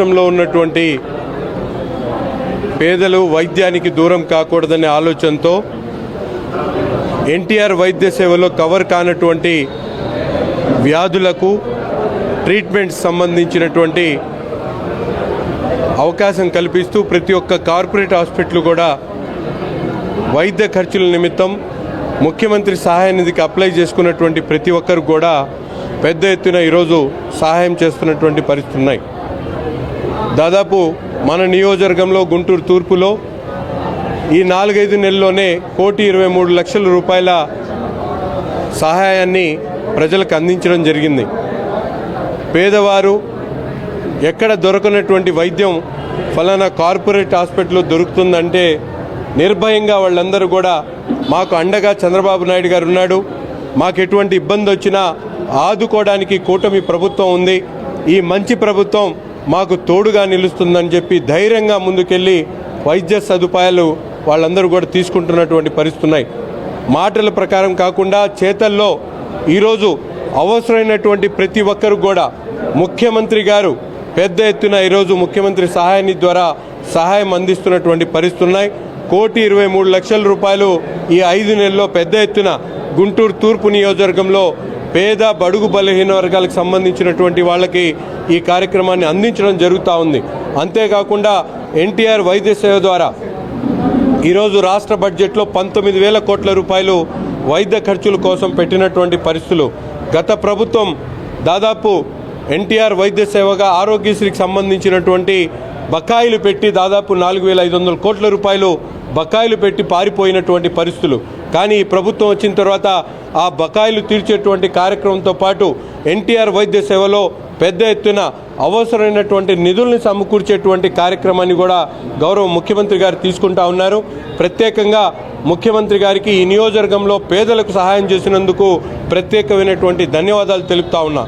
రాష్ట్రంలో ఉన్నటువంటి పేదలు వైద్యానికి దూరం కాకూడదనే ఆలోచనతో ఎన్టీఆర్ వైద్య సేవలో కవర్ కానటువంటి వ్యాధులకు ట్రీట్మెంట్ సంబంధించినటువంటి అవకాశం కల్పిస్తూ ప్రతి ఒక్క కార్పొరేట్ హాస్పిటల్ కూడా వైద్య ఖర్చుల నిమిత్తం ముఖ్యమంత్రి సహాయ నిధికి అప్లై చేసుకున్నటువంటి ప్రతి ఒక్కరు కూడా పెద్ద ఎత్తున ఈరోజు సహాయం చేస్తున్నటువంటి పరిస్థితులు ఉన్నాయి. దాదాపు మన నియోజకవర్గంలో గుంటూరు తూర్పులో ఈ నాలుగైదు నెలల్లోనే కోటి ఇరవై మూడు లక్షల రూపాయల సహాయాన్ని ప్రజలకు అందించడం జరిగింది. పేదవారు ఎక్కడ దొరకనటువంటి వైద్యం ఫలానా కార్పొరేట్ హాస్పిటల్లో దొరుకుతుందంటే నిర్భయంగా వాళ్ళందరూ కూడా మాకు అండగా చంద్రబాబు నాయుడు గారు ఉన్నాడు. మాకు ఎటువంటి ఇబ్బంది వచ్చినా ఆదుకోవడానికి కూటమి ప్రభుత్వం ఉంది. ఈ మంచి ప్రభుత్వం మాకు తోడుగా నిలుస్తుందని చెప్పి ధైర్యంగా ముందుకెళ్ళి వైద్య సదుపాయాలు వాళ్ళందరూ కూడా తీసుకుంటున్నటువంటి పరిస్థితి ఉన్నాయి. మాటల ప్రకారం కాకుండా చేతల్లో ఈరోజు అవసరమైనటువంటి ప్రతి ఒక్కరు కూడా ముఖ్యమంత్రి గారు పెద్ద ఎత్తున ఈరోజు ముఖ్యమంత్రి సహాయాన్ని ద్వారా సహాయం అందిస్తున్నటువంటి పరిస్థితులు ఉన్నాయి. కోటి ఇరవై మూడు లక్షల రూపాయలు ఈ ఐదు నెలల్లో పెద్ద ఎత్తున గుంటూరు తూర్పు నియోజకవర్గంలో పేద బడుగు బలహీన వర్గాలకు సంబంధించినటువంటి వాళ్ళకి ఈ కార్యక్రమాన్ని అందించడం జరుగుతూ ఉంది. అంతేకాకుండా ఎన్టీఆర్ వైద్య సేవ ద్వారా ఈరోజు రాష్ట్ర బడ్జెట్లో పంతొమ్మిది వేల కోట్ల రూపాయలు వైద్య ఖర్చుల కోసం పెట్టినటువంటి పరిస్థితులు. గత ప్రభుత్వం దాదాపు ఎన్టీఆర్ వైద్య సేవగా ఆరోగ్యశ్రీకి సంబంధించినటువంటి బకాయిలు పెట్టి దాదాపు నాలుగు వేల ఐదు వందల కోట్ల రూపాయలు బకాయిలు పెట్టి పారిపోయినటువంటి పరిస్థితులు. కానీ ప్రభుత్వం వచ్చిన తర్వాత ఆ బకాయిలు తీర్చేటువంటి కార్యక్రమంతో పాటు ఎన్టీఆర్ వైద్య సేవలో పెద్ద ఎత్తున అవసరమైనటువంటి నిధుల్ని సమకూర్చేటువంటి కార్యక్రమాన్ని కూడా గౌరవ ముఖ్యమంత్రి గారు తీసుకుంటా ఉన్నారు. ప్రత్యేకంగా ముఖ్యమంత్రి గారికి ఈ నియోజకవర్గంలో పేదలకు సహాయం చేసినందుకు ప్రత్యేకమైనటువంటి ధన్యవాదాలు తెలుపుతా ఉన్నా.